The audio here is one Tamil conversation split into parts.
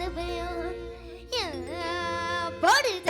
நடந்து போடு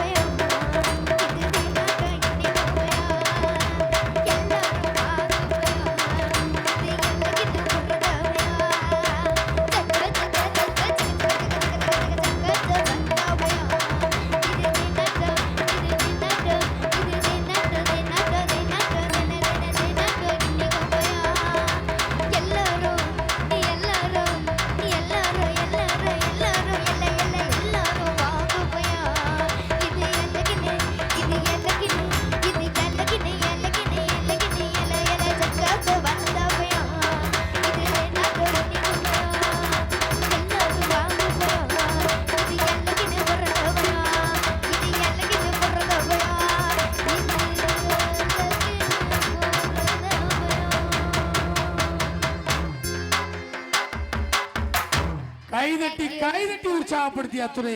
கைதட்டி கைதட்டி உற்சாகப்படுத்தி துறை